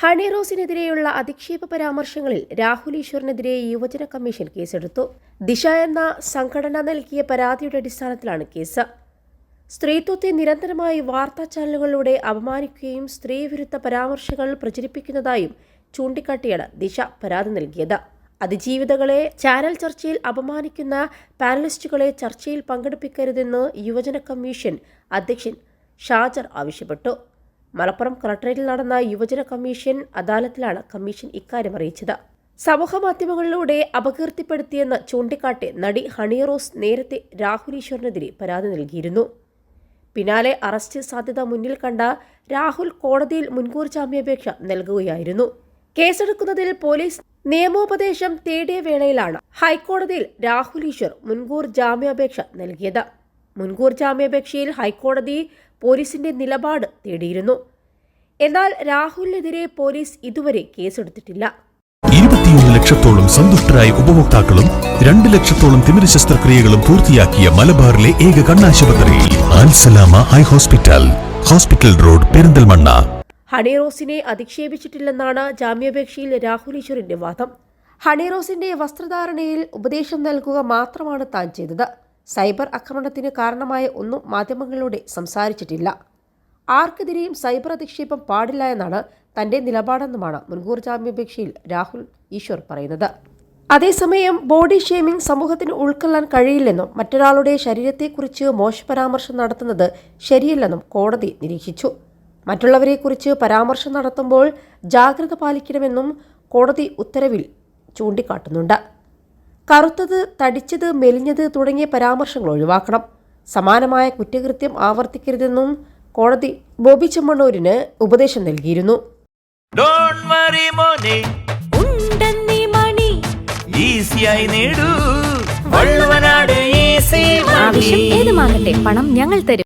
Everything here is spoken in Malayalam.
ഹണി റോസിനെതിരെയുള്ള അധിക്ഷേപ പരാമർശങ്ങളിൽ രാഹുൽ ഈശ്വറിനെതിരെ യുവജന കമ്മീഷൻ കേസെടുത്തു. ദിശ എന്ന സംഘടന നൽകിയ പരാതിയുടെ അടിസ്ഥാനത്തിലാണ് കേസ്. സ്ത്രീത്വത്തെ നിരന്തരമായി വാർത്താ ചാനലുകളിലൂടെ അപമാനിക്കുകയും സ്ത്രീവിരുദ്ധ പരാമർശങ്ങൾ പ്രചരിപ്പിക്കുന്നതായും ചൂണ്ടിക്കാട്ടിയാണ് ദിശ പരാതി നൽകിയത്. അതിജീവിതകളെ ചാനൽ ചർച്ചയിൽ അപമാനിക്കുന്ന പാനലിസ്റ്റുകളെ ചർച്ചയിൽ പങ്കെടുപ്പിക്കരുതെന്ന് യുവജന കമ്മീഷൻ അധ്യക്ഷൻ ഷാജർ ആവശ്യപ്പെട്ടു. മലപ്പുറം കളക്ടറേറ്റിൽ നടന്ന യുവജന കമ്മീഷൻ അദാലത്തിലാണ് കമ്മീഷൻ ഇക്കാര്യം അറിയിച്ചത്. സമൂഹമാധ്യമങ്ങളിലൂടെ അപകീർത്തിപ്പെടുത്തിയെന്ന് ചൂണ്ടിക്കാട്ടി നടി ഹണി റോസ് നേരത്തെ രാഹുൽ ഈശ്വറിനെതിരെ പരാതി നൽകിയിരുന്നു. പിന്നാലെ അറസ്റ്റ് സാധ്യത മുന്നിൽ കണ്ട രാഹുൽ കോടതിയിൽ മുൻകൂർ ജാമ്യാപേക്ഷ നൽകുകയായിരുന്നു. കേസെടുക്കുന്നതിൽ പോലീസ് നിയമോപദേശം തേടിയ വേളയിലാണ് ഹൈക്കോടതിയിൽ രാഹുൽ ഈശ്വർ മുൻകൂർ ജാമ്യാപേക്ഷ നൽകിയത്. മുൻകൂർ ജാമ്യാപേക്ഷയിൽ ഹൈക്കോടതി പോലീസിന്റെ നിലപാട് തേടിയിരുന്നു. എന്നാൽ രാഹുലിനെതിരെ പോലീസ് ഇതുവരെ കേസെടുത്തിട്ടില്ല. ഇരുപത്തിയൊന്ന് ലക്ഷത്തോളം സന്തുഷ്ടരായ ഉപഭോക്താക്കളും രണ്ട് ലക്ഷത്തോളം തിമിര ശസ്ത്രക്രിയകളും പൂർത്തിയാക്കിയ മലബാറിലെ ഏക കണ്ണാശുപത്രി high hospital hospital road Perinthalmanna. ഹണിറോസിനെ അധിക്ഷേപിച്ചിട്ടില്ലെന്നാണ് ജാമ്യാപേക്ഷയിൽ രാഹുൽ ഈശ്വറിന്റെ വാദം. ഹണിറോസിന്റെ വസ്ത്രധാരണയിൽ ഉപദേശം നൽകുക മാത്രമാണ് താൻ ചെയ്തത്. സൈബർ ആക്രമണത്തിന് കാരണമായ ഒന്നും മാധ്യമങ്ങളിലൂടെ സംസാരിച്ചിട്ടില്ല. ആർക്കെതിരെയും സൈബർ അധിക്ഷേപം പാടില്ല എന്നാണ് തന്റെ നിലപാടെന്നുമാണ് മുൻകൂർ ജാമ്യാപേക്ഷയിൽ രാഹുൽ ഈശ്വർ പറയുന്നത്. അതേസമയം ബോഡി ഷേമിംഗ് സമൂഹത്തിന് ഉൾക്കൊള്ളാൻ കഴിയില്ലെന്നും മറ്റൊരാളുടെ ശരീരത്തെക്കുറിച്ച് മോശ പരാമർശം നടത്തുന്നത് ശരിയല്ലെന്നും കോടതി നിരീക്ഷിച്ചു. മറ്റുള്ളവരെക്കുറിച്ച് പരാമർശം നടത്തുമ്പോൾ ജാഗ്രത പാലിക്കണമെന്നും കോടതി ഉത്തരവിൽ ചൂണ്ടിക്കാട്ടുന്നുണ്ട്. കറുത്തത് തടിച്ചത് മെലിഞ്ഞത് തുടങ്ങിയ പരാമർശങ്ങൾ ഒഴിവാക്കണം. സമാനമായ കുറ്റകൃത്യം ആവർത്തിക്കരുതെന്നും കോടതി ബോബി ചെമ്മണ്ണൂരിന് ഉപദേശം നൽകിയിരുന്നു. ഏതുമാകട്ടെ പണം ഞങ്ങൾ തരും.